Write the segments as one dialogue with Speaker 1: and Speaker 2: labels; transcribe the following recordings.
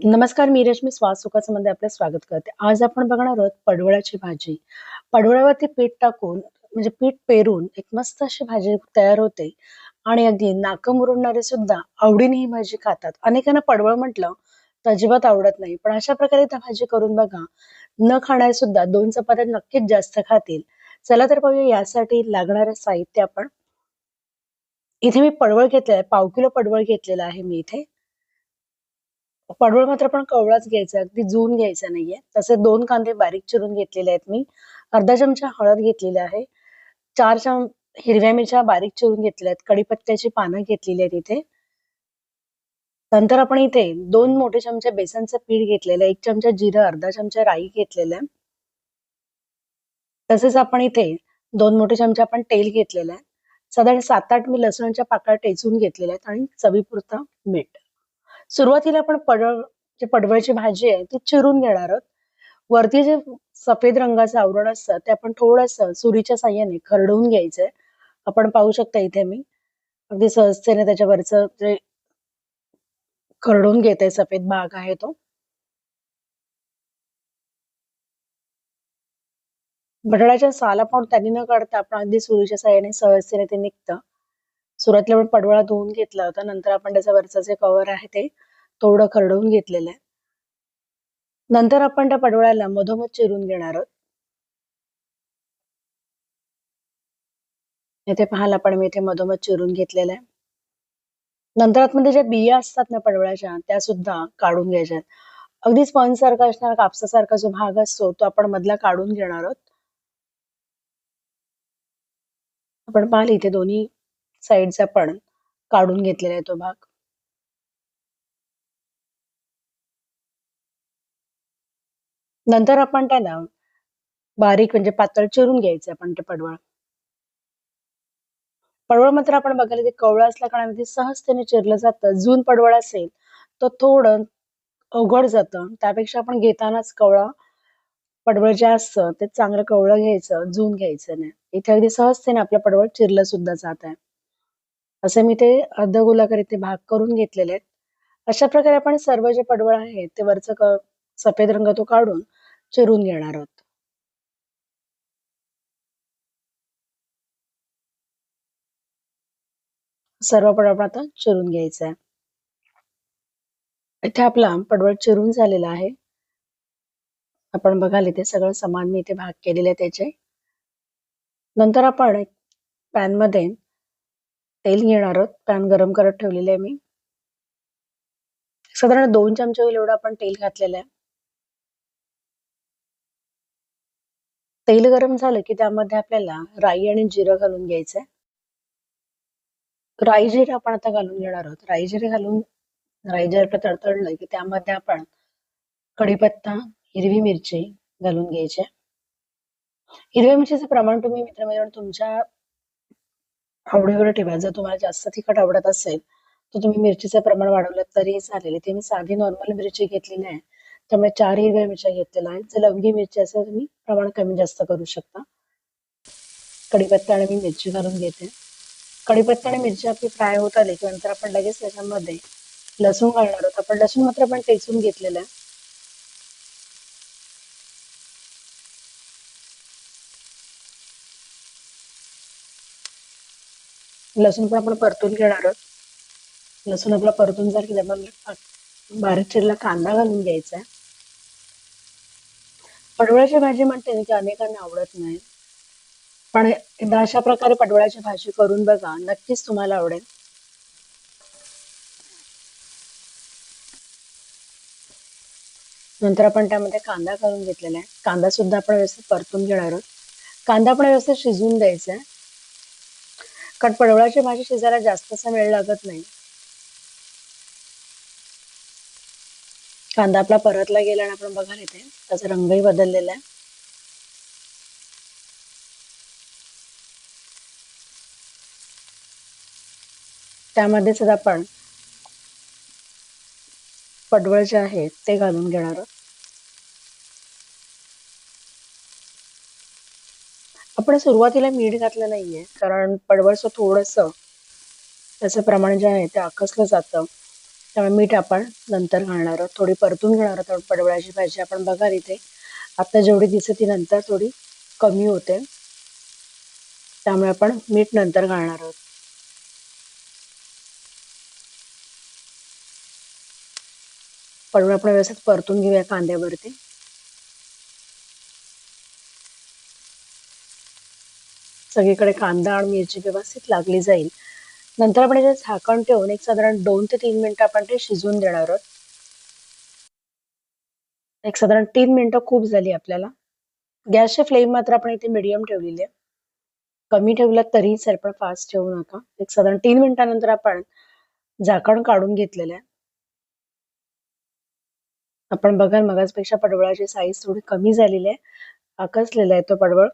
Speaker 1: नमस्कार मी रश्मी स्वाद सुखाचं आपलं स्वागत करते. आज आपण बघणार आहोत पडवळाची भाजी. पडवळावरती पीठ टाकून म्हणजे पीठ पेरून एक मस्त अशी भाजी तयार होते. आणि अगदी नाकं मुरडणारे सुद्धा आवडीने ही भाजी खातात. अनेकांना पडवळ म्हटलं तर अजिबात आवडत नाही. पण अशा प्रकारे त्या भाजी करून बघा न खाणारे सुद्धा दोन चपात्या नक्कीच जास्त खातील. चला तर पाहूया यासाठी लागणारे साहित्य आपण. इथे मी पडवळ घेतलेलं आहे. पाव किलो पडवळ घेतलेला आहे मी इथे. पडवळ मात्र पण कवळाच घ्यायचा अगदी जून घ्यायचा नाहीये. तसे दोन कांदे बारीक चिरून घेतलेले आहेत मी. अर्धा चमचा हळद घेतलेला आहे. चार चम हिरव्या मिरच्या बारीक चिरून घेतल्या आहेत. कडीपत्त्याची पानं घेतलेली आहेत इथे. नंतर आपण इथे दोन मोठे चमचे बेसनचं पीठ घेतलेलं आहे. एक चमचा जिरं अर्धा चमचा राई घेतलेला आहे. तसेच आपण इथे दोन मोठे चमचे आपण तेल घेतलेलं आहे. साधारण सात आठ मी लसणाच्या पाकळ्या टेचून घेतलेल्या आहेत आणि चवीपुरतं मीठ. सुरुवातीला आपण पडळ जे पडवळची भाजी आहे ती चिरून घेणार आहोत. वरती जे सफेद रंगाचं आवरण असतं ते आपण थोडस सुरीच्या साह्याने खरडवून घ्यायचंय. आपण पाहू शकता इथे मी. अगदी सहजतेने त्याच्यावरचं जे खरडून घेते सफेद भाग आहे तो. बटाट्याच्या साला पण त्यांनी न काढता आपण अगदी सुरीच्या साह्याने सहजतेने ते निघतं. सुरुवातीला आपण पडवळा धुवून घेतला होता. नंतर आपण त्याचा वरचं जे कव्हर आहे ते थोडं खरडवून घेतलेलं आहे. नंतर आपण त्या पडवळ्याला मधोमध चिरून घेणार आहोत. इथे पाहाल आपण मी इथे मधोमध चिरून घेतलेलं आहे. नंतर आतमध्ये ज्या बिया असतात ना पडवळ्याच्या त्या सुद्धा काढून घ्यायच्या. अगदी स्पंज सारखा असणार कापसासारखा जो भाग असतो तो आपण मधला काढून घेणार आहोत. आपण पाहिले इथे दोन्ही साईडचा पण काढून घेतलेला आहे तो भाग. नंतर आपण त्याला बारीक म्हणजे पातळ चिरून घ्यायचं आपण ते पडवळ. पडवळ मात्र आपण बघायला ते कवळ असल्या कारणाने सहजतेने चिरलं जातं. जून पडवळ असेल तर थोडं अवघड जातं. त्यापेक्षा आपण घेतानाच कवळा पडवळ जे असतं ते चांगलं कवळं घ्यायचं जून घ्यायचं नाही. इथे अगदी सहजतेने आपलं पडवळ चिरलं सुद्धा जात आहे. असे मी ते अर्धगोलाकार इथे भाग करून घेतलेले आहेत. अशा प्रकारे आपण सर्व जे पडवळ आहे ते वरचं सफेद रंग तो काढून चिरून घेणार आहोत. सर्व पडवळ आता चिरून घ्यायचा आहे. इथे आपला पडवळ चिरून झालेला आहे. आपण बघाल इथे सगळं समान मी इथे भाग केलेले त्याचे. नंतर आपण पॅनमध्ये तेल घेणार आहोत. पॅन गरम करत ठेवलेले आहे मी. साधारण दोन चमचे होईल एवढं आपण तेल घातलेलं आहे. तेल गरम झालं की त्यामध्ये आपल्याला राई आणि जिरं घालून घ्यायचंय. राई जिरे आपण आता घालून घेणार आहोत. राई जिरे घालून राई जिरं तडतडलं की त्यामध्ये आपण कढीपत्ता हिरवी मिरची घालून घ्यायची हिरव्या मिरचीचं प्रमाण तुम्ही मित्र तुमच्या आवडीवर ठेवा जर तुम्हाला जास्त तिखट आवडत असेल तर तुम्ही मिरचीचं प्रमाण वाढवलं तरी चालेल. इथे मी साधी नॉर्मल मिरची घेतलेली आहे. त्यामुळे चार हिरव्या मिरच्या घेतलेल्या आहेत. जर लवंगी मिरची असेल तुम्ही प्रमाण कमी जास्त करू शकता. कढीपत्ता आणि मी मिरची घालून घेते. कढीपत्ता आणि मिरची आपली फ्राय होत आली की नंतर आपण लगेच त्याच्यामध्ये लसूण घालणार आहोत. आपण लसूण मात्र आपण टेचून घेतलेलं आहे. लसूण पण आपण परतून घेणार आहोत. लसूण आपला परतून जर केलं बारीक चिरला कांदा घालून घ्यायचा आहे. पडवळाची भाजी म्हणते की अनेकांना आवडत नाही. पण एकदा अशा प्रकारे पडवळाची भाजी करून बघा नक्कीच तुम्हाला आवडेल. नंतर आपण त्यामध्ये कांदा घालून घेतलेला आहे. कांदा सुद्धा आपण व्यवस्थित परतून घेणार आहोत. कांदा पण व्यवस्थित शिजवून द्यायचा आहे. कारण पडवळाची भाजी शिजायला जास्तसा वेळ लागत नाही. कांदा आपला परतला गेला आणि आपण बघाल येते त्याचा रंगही बदललेला आहे. त्यामध्ये सुद्धा आपण पडवळ जे आहे ते घालून घेणार आहोत. आपण सुरुवातीला मीठ घातलं नाहीये कारण पडवळचं थोडस त्याचं प्रमाण जे आहे ते आकसलं जातं. त्यामुळे मीठ आपण नंतर घालणार आहोत. थोडी परतून घेणार आहोत. पडवळाची भाजी आपण बघा इथे. आता जेवढी दिसते ती नंतर थोडी कमी होते. त्यामुळे आपण मीठ नंतर घालणार आहोत. पडवळ आपण व्यवस्थित परतून घेऊया कांद्यावरती. सगळीकडे कांदा आणि मिरची व्यवस्थित लागली जाईल. नंतर आपण याच्यात झाकण ठेवून एक साधारण दोन ते तीन मिनिटं आपण ते शिजवून देणार आहोत. एक साधारण तीन मिनिटं खूप झाली आपल्याला. गॅसची फ्लेम मात्र आपण इथे मिडियम ठेवलेली आहे. कमी ठेवला तरी सर पण फास्ट ठेवू नका. एक साधारण तीन मिनिटानंतर आपण झाकण काढून घेतलेलं आहे. आपण बघाल मगाचपेक्षा पडवळाची साईज थोडी कमी झालेली आहे. आकसलेला आहे तो पडवळ.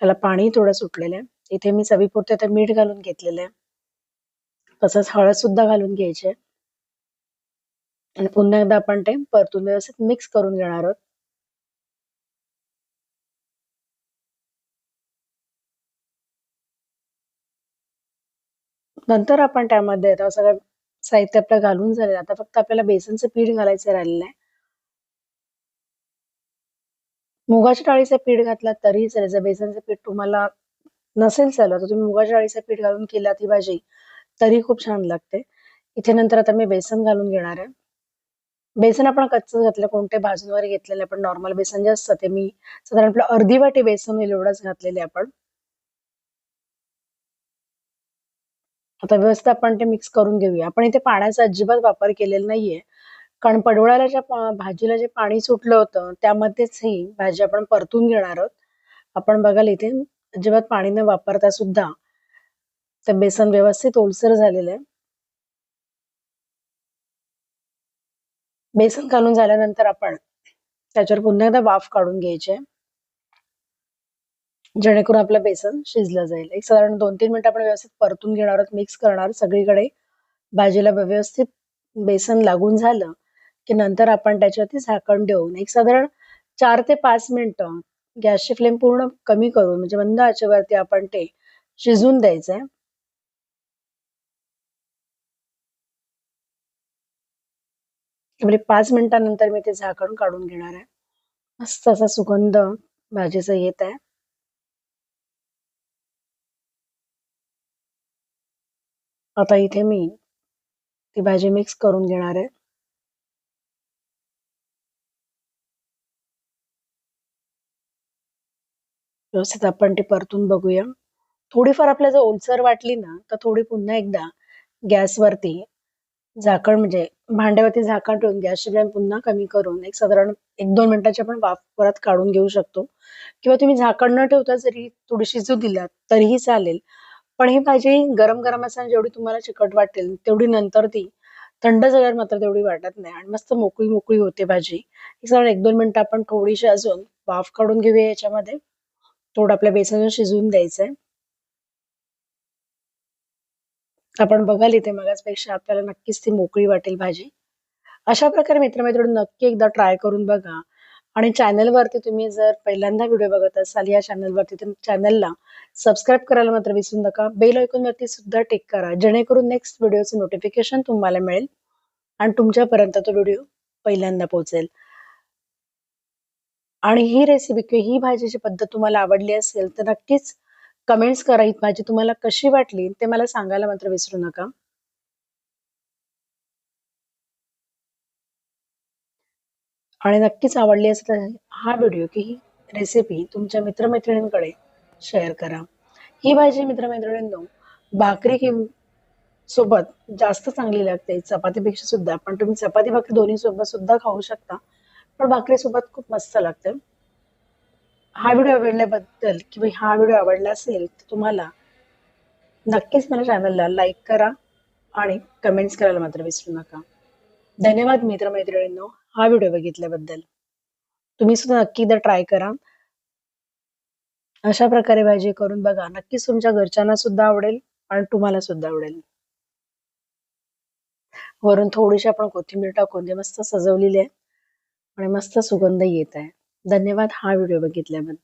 Speaker 1: त्याला पाणी थोडं सुटलेलं आहे. इथे मी चवीपुरते आता मीठ घालून घेतलेलं आहे. तसंच हळद सुद्धा घालून घ्यायची आणि पुन्हा एकदा आपण ते परतून व्यवस्थित मिक्स करून घेणार आहोत. नंतर आपण त्यामध्ये आता सगळं साहित्य आपलं घालून झालेलं आता फक्त आपल्याला बेसनचं पीठ घालायचं राहिलेलं आहे. मुगाच्या डाळीचं पीठ घातला तरी चालेल. जर बेसनचं पीठ तुम्हाला नसेल चालत तर तुम्ही मुगाच्या डाळीचं पीठ घालून केला ती भाजी तरी खूप छान लागते. इथे नंतर आता मी बेसन घालून घेणार आहे. बेसन आपण कच्चंच घातलं कोणते भाजून वगैरे घेतलेले आपण नॉर्मल बेसन जे असतं ते मी साधारण आपलं अर्धी वाटी बेसन होईल एवढंच घातलेले आपण. आता व्यवस्थित आपण ते मिक्स करून घेऊया. आपण इथे पाण्याचा अजिबात वापर केलेला नाहीये. कारण पडवळाला ज्या भाजीला जे पाणी सुटलं होतं त्यामध्येच ही भाजी आपण परतून घेणार आहोत. आपण बघाल इथे अजिबात पाणी न वापरता सुद्धा ते बेसन व्यवस्थित ओलसर झालेलं आहे. बेसन घालून झाल्यानंतर आपण त्याच्यावर पुन्हा एकदा वाफ काढून घ्यायचे जेणेकरून आपलं बेसन शिजलं जाईल. एक साधारण दोन तीन मिनिटं आपण व्यवस्थित परतून घेणार आहोत मिक्स करणार सगळीकडे भाजीला व्यवस्थित बेसन लागून झालं की नंतर आपण त्याच्यावरती झाकण देऊन एक साधारण चार ते पाच मिनिटं गॅसची फ्लेम पूर्ण कमी करून म्हणजे मंद आचेवरती आपण ते शिजून द्यायचंय. म्हणजे पाच मिनिटांनंतर मी ते झाकण काढून घेणार आहे. मस्त असा सुगंध भाजीचा येत आहे. आता इथे मी ती भाजी मिक्स करून घेणार आहे. व्यवस्थित आपण ती परतून बघूया. थोडीफार आपल्याला जर ओलसर वाटली ना तर थोडी पुन्हा एकदा गॅसवरती झाकण म्हणजे भांड्यावरती झाकण ठेवून गॅसची फ्लेम पुन्हा कमी करून एक साधारण एक दोन मिनिटाची आपण वाफ परत काढून घेऊ शकतो. किंवा तुम्ही झाकण न ठेवता जरी थोडी शिजू दिलात तरीही चालेल. पण ही भाजी गरम गरम असताना जेवढी तुम्हाला चिकट वाटेल तेवढी नंतर ती थंड झाल्यावर मात्र तेवढी वाटत नाही आणि मस्त मोकळी मोकळी होते भाजी. साधारण एक दोन मिनिटं आपण थोडीशी अजून वाफ काढून घेऊया याच्यामध्ये. थोडं आपल्या बेसन शिजवून द्यायचंय. आपण बघाल इथे मगाचपेक्षा आपल्याला नक्कीच ती मोकळी वाटेल भाजी. अशा प्रकारे मित्रमैत्रिणी नक्की एकदा ट्राय करून बघा. आणि चॅनलवरती तुम्ही जर पहिल्यांदा व्हिडिओ बघत असाल या चॅनलवरती तुम्ही चॅनलला सबस्क्राईब करायला मात्र विसरू नका. बेल वरती सुद्धा टिक करा जेणेकरून नेक्स्ट व्हिडिओचं नोटिफिकेशन तुम्हाला मिळेल आणि तुमच्यापर्यंत तो व्हिडिओ पहिल्यांदा पोहोचेल. आणि ही रेसिपी किंवा ही भाजीची पद्धत तुम्हाला आवडली असेल तर नक्कीच कमेंट्स करा. ही भाजी तुम्हाला कशी वाटली ते मला सांगायला मात्र विसरू नका. आणि नक्कीच आवडली असेल तर हा व्हिडिओ की ही रेसिपी तुमच्या मित्रमैत्रिणींकडे शेअर करा. ही भाजी मित्रमैत्रिणींनो भाकरी कि सोबत जास्त चांगली लागते. चपातीपेक्षा सुद्धा पण तुम्ही चपाती भाकरी दोन्ही सोबत सुद्धा खाऊ शकता. पण भाकरी सोबत खूप मस्त लागते. हा व्हिडिओ आवडल्याबद्दल किंवा हा व्हिडिओ आवडला असेल तर तुम्हाला नक्कीच मला चॅनलला लाईक करा आणि कमेंट्स करायला मात्र विसरू नका. धन्यवाद मित्रमैत्रिणींनो हा व्हिडिओ बघितल्याबद्दल. तुम्ही सुद्धा नक्की एकदा ट्राय करा. अशा प्रकारे भाजी करून बघा. नक्कीच तुमच्या घरच्यांना सुद्धा आवडेल आणि तुम्हाला सुद्धा आवडेल. वरून थोडीशी आपण कोथिंबीर टाकून मस्त सजवलेली आहे. आणि मस्त सुगंध येत आहे. धन्यवाद हा व्हिडिओ बघितल्याबद्दल.